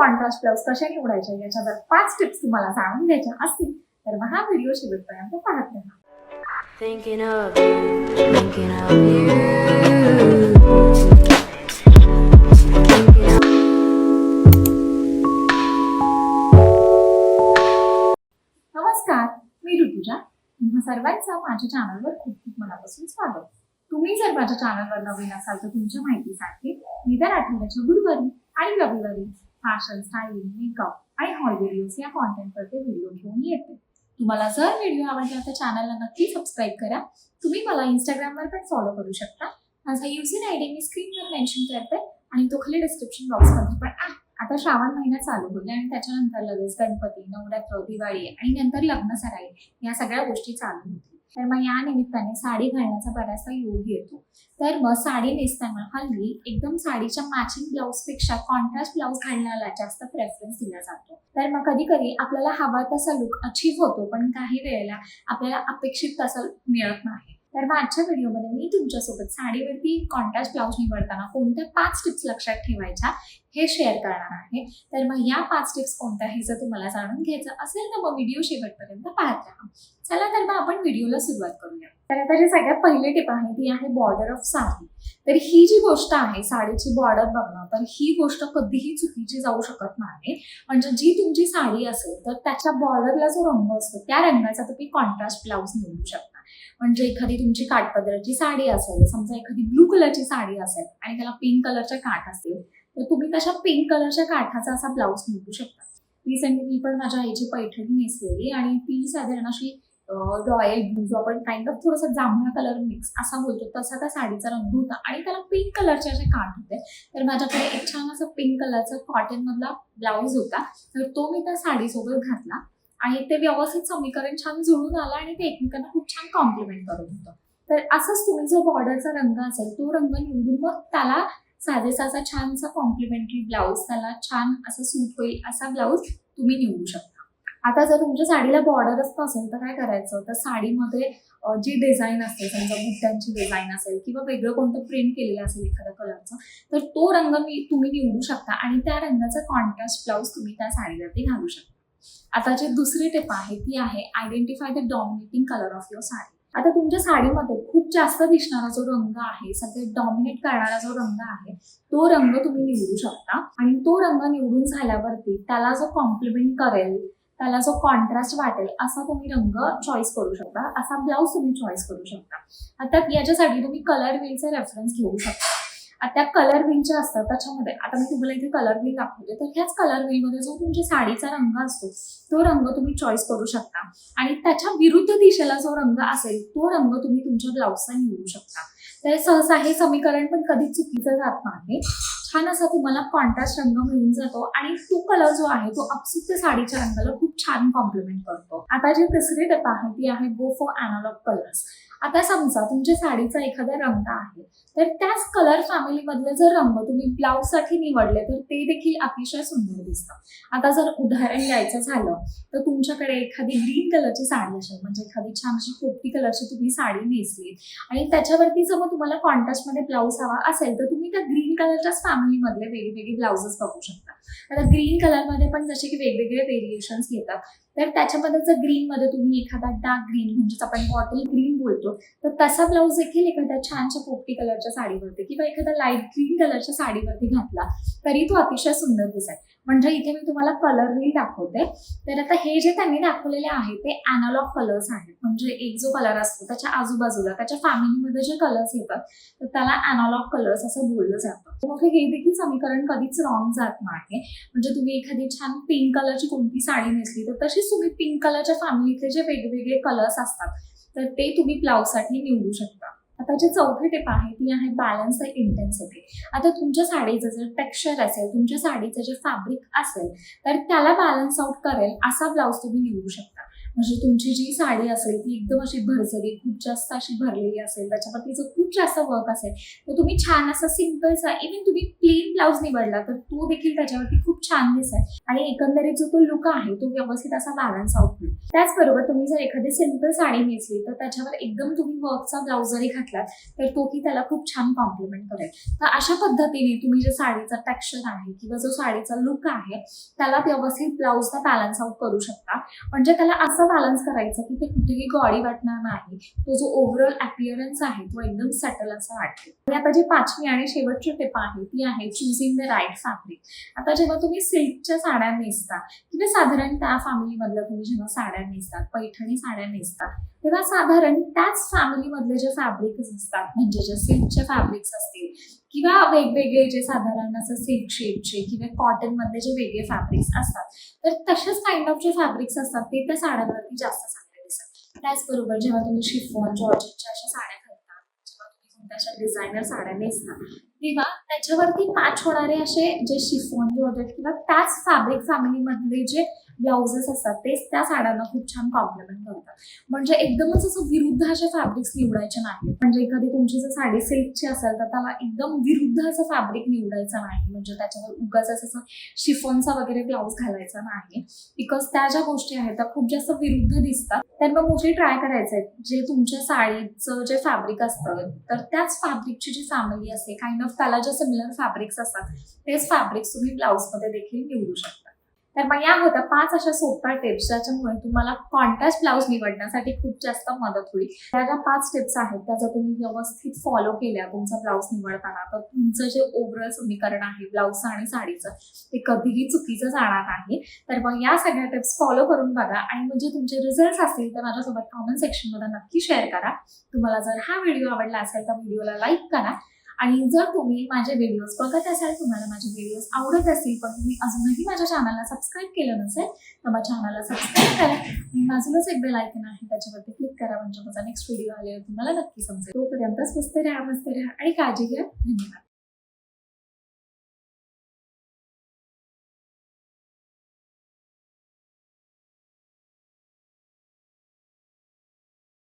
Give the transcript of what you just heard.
Contrast blouse कशा निवडायच्या याच्या जर पाच टिप्स तुम्हाला जाणून घ्यायच्या असतील तर मग हा व्हिडिओ शेवटपर्यंत पाहत राहा. Thinking of you, thinking of you. Thinking of नमस्कार मी ऋतुजा. तुम्हा सर्वांचं माझ्या चॅनलवर खूप खूप मनापासून स्वागत. तुम्ही जर माझ्या चॅनलवर नवीन असाल तर तुमच्या माहितीसाठी मी दर आठवड्याच्या गुरुवारी आणि रविवारी फॅशन स्टाईल मेकअप आणि हॉल व्हिडिओज या कॉन्टेंटवरती व्हिडिओ घेऊन येते. तुम्हाला जर व्हिडिओ आवडला तर चॅनलला नक्की सबस्क्राईब करा. तुम्ही मला इंस्टाग्रामवर पण फॉलो करू शकता. माझा युजर आय डी मी स्क्रीनवर मेन्शन करते आणि तो खाली डिस्क्रिप्शन बॉक्समध्ये पण आहे. आता श्रावण महिना चालू होईल आणि त्याच्यानंतर लगेच गणपती नवरात्र दिवाळी आणि नंतर लग्न सराई या सगळ्या गोष्टी चालू होतील. तर मग या निमित्ताने साडी घालण्याचा बराचसा योग येतो. तर मग साडी नेसताना हल्ली एकदम साडीच्या मॅचिंग ब्लाऊजपेक्षा कॉन्ट्रास्ट ब्लाऊज घालण्याला जास्त प्रेफरन्स दिला जातो. तर मग कधी कधी आपल्याला हवा तसा लुक अचीव होतो पण काही वेळेला आपल्याला अपेक्षित तसं मिळत नाही. तर मग आजच्या व्हिडिओमध्ये मी तुमच्यासोबत साडीवरती कॉन्ट्रास्ट ब्लाऊज निवडताना कोणत्या पाच टिप्स लक्षात ठेवायच्या हे शेअर करणार आहे. तर मग या पाच टिप्स कोणत्या हे जर तुम्हाला जाणून घ्यायचं असेल तर मग व्हिडिओ शेवटपर्यंत पाहत राहा. चला तर मग आपण व्हिडिओला सुरुवात करूया. तर आता जी सगळ्यात पहिली टिप आहे ती आहे बॉर्डर ऑफ साडी. तर ही जी गोष्ट आहे साडीची बॉर्डर बघणं तर ही गोष्ट कधीही चुकीची जाऊ शकत नाही. म्हणजे जी तुमची साडी असेल तर त्याच्या बॉर्डरला जो रंग असतो त्या रंगाचा तुम्ही कॉन्ट्रास्ट ब्लाऊज निवडू शकता. म्हणजे एखादी तुमची काठपदराची साडी असेल समजा एखादी ब्लू कलरची साडी असेल आणि त्याला पिंक कलरच्या काठ असतील तर तुम्ही तशा पिंक कलरच्या काठाचा असा ब्लाऊज निवडू शकता. रिसेंटली मी पण माझ्या आईची पैठणी नेसलेली आणि ती साधारण अशी रॉयल ब्लू जो आपण काइंड ऑफ थोडासा जांभळा कलर मिक्स असा बोलतो तसा त्या साडीचा रंग होता. आणि त्याला पिंक कलरचे असे काठ होते. तर माझ्याकडे एक छान असं पिंक कलरचा कॉटन मधला ब्लाऊज होता. तर तो मी त्या साडीसोबत घातला. आणि ते व्यवस्थित समीकरण छान जुळून आलं आणि ते एकमेकांना खूप छान कॉम्प्लिमेंट करत होतं. तर असंच तुम्ही जो बॉर्डरचा रंग असेल तो रंग निवडून मग त्याला साजेसा असा छानसा कॉम्प्लिमेंटरी ब्लाऊज त्याला छान असं सूट होईल असा ब्लाऊज तुम्ही निवडू शकता. आता जर तुमच्या साडीला बॉर्डरच नसेल तर काय करायचं? तर साडीमध्ये जी डिझाईन असेल समजा बुट्ट्यांची डिझाईन असेल किंवा वेगळं कोणतं प्रिंट केलेलं असेल एखाद्या कलरचं तर तो रंग मी तुम्ही निवडू शकता आणि त्या रंगाचा कॉन्ट्रास्ट ब्लाऊज तुम्ही त्या साडीवरती घालू शकता. आता जी दुसरी टिप आहे ती आहे identify the dominating colour of your sari. आता तुमच्या साडीमध्ये खूप जास्त दिसणारा जो रंग आहे सगळे डॉमिनेट करणारा जो रंग आहे तो रंग तुम्ही निवडू शकता. आणि तो रंग निवडून झाल्यावरती त्याला जो कॉम्प्लिमेंट करेल त्याला जो कॉन्ट्रास्ट वाटेल असा तुम्ही रंग चॉईस करू शकता. असा ब्लाऊज तुम्ही चॉईस करू शकता. आता याच्यासाठी तुम्ही कलर व्हीलचा रेफरन्स घेऊ शकता. आता त्या कलर व्हील ज्या असतात त्याच्यामध्ये आता मी तुम्हाला इथे कलर व्हील दाखवते. तर ह्याच कलर व्हीलमध्ये जो तुमच्या साडीचा रंग असतो तो रंग तुम्ही चॉईस करू शकता. आणि त्याच्या विरुद्ध दिशेला जो रंग असेल तो रंग तुम्ही तुमच्या ब्लाऊजचा निवडू शकता. तर सहसा हे समीकरण पण कधीच चुकीचं जात नाही. छान असा तुम्हाला कॉन्ट्रास्ट रंग मिळून जातो आणि तो कलर जो आहे तो अपसुप्त त्या साडीच्या रंगाला खूप छान कॉम्प्लिमेंट करतो. आता जी तिसरी टिप आहे ती आहे गो फॉर अनालॉग कलर्स आता समजा तुमच्या साडीचा एखादा रंग आहे तर त्याच कलर फॅमिलीमधले जर रंग तुम्ही ब्लाऊजसाठी निवडले तर ते देखील अतिशय सुंदर दिसतं. आता जर उदाहरण द्यायचं झालं तर तुमच्याकडे एखादी ग्रीन कलरची साडी असेल म्हणजे एखादी छान अशी पोपटी कलरची तुम्ही साडी नेसली आणि त्याच्यावरती जर तुम्हाला कॉन्ट्रास्टमध्ये ब्लाऊज हवा असेल तर तुम्ही त्या ग्रीन कलरच्याच फॅमिलीमधले वेगवेगळे ब्लाउजेस बघू शकता. आता ग्रीन कलरमध्ये पण जसे की वेगवेगळे व्हेरिएशन्स येतात तर त्याच्यामध्ये जर ग्रीनमध्ये तुम्ही एखादा डार्क ग्रीन म्हणजेच आपण बॉटल ग्रीन बोलतो तर तसा ब्लाऊज देखील एखाद्या छानशा पोपटी कलरच्या साडीवरती किंवा एखाद्या लाइट ग्रीन कलरच्या साडीवरती घातला तरी तो अतिशय सुंदर दिसेल. म्हणजे इथे मी तुम्हाला कलर दाखवते. तर आता हे जे त्यांनी दाखवलेले आहे ते अनालॉग कलर्स आहेत. म्हणजे एक जो कलर असतो त्याच्या आजूबाजूला त्याच्या फॅमिलीमध्ये जे कलर्स येतात तर त्याला अनालॉग कलर्स असं बोललं जातं. मग हे देखील समीकरण कधीच रॉंग जात नाही. म्हणजे तुम्ही एखादी छान पिंक कलरची कोणती साडी नेसली तर तुम्ही पिंक कलरच्या फॅमिलीतले जे वेगवेगळे कलर्स असतात तर ते तुम्ही ब्लाऊजसाठी निवडू शकता. आता जे चौथी टिप आहे ती आहे बॅलन्स द इंटेन्सिटी आता तुमच्या साडीचं जर टेक्स्चर असेल तुमच्या साडीचं जे फॅब्रिक असेल तर त्याला बॅलन्स आउट करेल असा ब्लाऊज तुम्ही निवडू शकता. म्हणजे तुमची जी साडी असेल ती एकदम अशी भरजरी खूप जास्त अशी भरलेली असेल त्याच्यावरती जर खूप जास्त वर्क असेल तर तुम्ही छान असा सिम्पलचा इव्हन तुम्ही प्लेन ब्लाऊज निवडला तर तो देखील त्याच्यावरती खूप छान दिसेल आणि एकंदरीत जो तो लुक आहे तो व्यवस्थित असा बॅलन्स आउट होईल त्याचबरोबर तुम्ही जर एखादी सिंपल साडी नेसली तर त्याच्यावर एकदम तुम्ही वर्कचा ब्लाऊज जरी घातलात तर तोही त्याला खूप छान कॉम्प्लिमेंट करेल. तर अशा पद्धतीने तुम्ही जे साडीचा टेक्स्चर आहे किंवा जो साडीचा लुक आहे त्याला व्यवस्थित ब्लाऊजला बॅलन्स आउट करू शकता. म्हणजे त्याला असं बॅलन्स करायचं की ते कुठेही गॉडी वाटणार नाही. तो जो ओव्हरऑल अपिअरन्स आहे तो एकदम सेटल असा वाटतो. आणि आता जी पाचवी आणि शेवटची टिप आहे ती आहे चुझिंग द राईट फॅब्रिक आता जेव्हा तुम्ही तुम्ही सिल्कच्या साड्या नेसता. किंवा साधारण त्या फॅमिलीमधल्या तुम्ही जेव्हा साड्या नेसतात पैठणी साड्या नेसतात तेव्हा साधारण त्याच फॅमिलीमधले जे फॅब्रिक्स असतात म्हणजे जे सिल्कचे फॅब्रिक्स असतील किंवा वेगवेगळे जे साधारण असं सिल्क शेडचे किंवा कॉटन मधले जे वेगळे फॅब्रिक्स असतात तर तसेच काइंड ऑफ जे फॅब्रिक्स असतात ते त्या साड्यांवरती जास्त चांगले दिसतात त्याचबरोबर जेव्हा तुम्ही शिफॉन जॉर्जेटच्या अशा साड्या घालता जेव्हा तुम्ही कोणत्या अशा डिझायनर साड्या नेसता तेव्हा त्याच्यावरती मॅच होणारे असे जे शिफॉन जॉर्जेट किंवा त्याच फॅब्रिक फॅमिलीमधले जे ब्लाउजेस असतात तेच त्या साड्यांना खूप छान कॉम्प्लिमेंट करतात. म्हणजे एकदमच असं विरुद्ध असे फॅब्रिक्स निवडायचे नाही म्हणजे एखादी तुमची जर साडी सिल्कची असेल तर त्याला एकदम विरुद्ध असं फॅब्रिक निवडायचं नाही. म्हणजे त्याच्यावर उगाच असं शिफॉनचा वगैरे ब्लाऊज घालायचा नाही. बिकॉज त्या ज्या गोष्टी आहेत त्या खूप जास्त विरुद्ध दिसतात. तर मग मोस्टली ट्राय करायचं आहे. जे तुमच्या साडीचं जे फॅब्रिक असतं तर त्याच फॅब्रिकची जी फॅमिली असते काइंड ऑफ त्याला जे सिमिलर फॅब्रिक्स असतात तेच फॅब्रिक्स तुम्ही ब्लाऊजमध्ये देखील निवडू शकता. तर मग या होत्या पाच अशा सोप्या टिप्स ज्याच्यामुळे तुम्हाला कॉन्ट्रास्ट ब्लाऊज निवडण्यासाठी खूप जास्त मदत होईल. त्या ज्या पाच टिप्स आहेत त्या जर तुम्ही व्यवस्थित फॉलो केल्या तुमचा ब्लाऊज निवडताना तर तुमचं जे ओव्हरऑल समीकरण आहे ब्लाऊजचं आणि साडीचं ते कधीही चुकीचं जाणार नाही. तर मग या सगळ्या टिप्स फॉलो करून बघा आणि म्हणजे तुमचे रिझल्ट असतील तर माझ्यासोबत कॉमेंट सेक्शनमध्ये नक्की शेअर करा. तुम्हाला जर हा व्हिडिओ आवडला असेल तर व्हिडिओला लाईक करा. आणि जर तुम्ही माझे व्हिडिओज बघत असाल तुम्हाला माझे व्हिडिओज आवडत असतील पण तुम्ही अजूनही माझ्या चॅनलला सबस्क्राईब केलं नसेल तर माझ्या चॅनलला सबस्क्राईब करा. आणि बाजूलाच एक बेल आयकन आहे त्याच्यावरती क्लिक करा म्हणजे माझा नेक्स्ट व्हिडिओ आलेला तुम्हाला नक्की समजेल. तोपर्यंत स्वस्त राहा मस्त राहा आणि काळजी घ्या. धन्यवाद.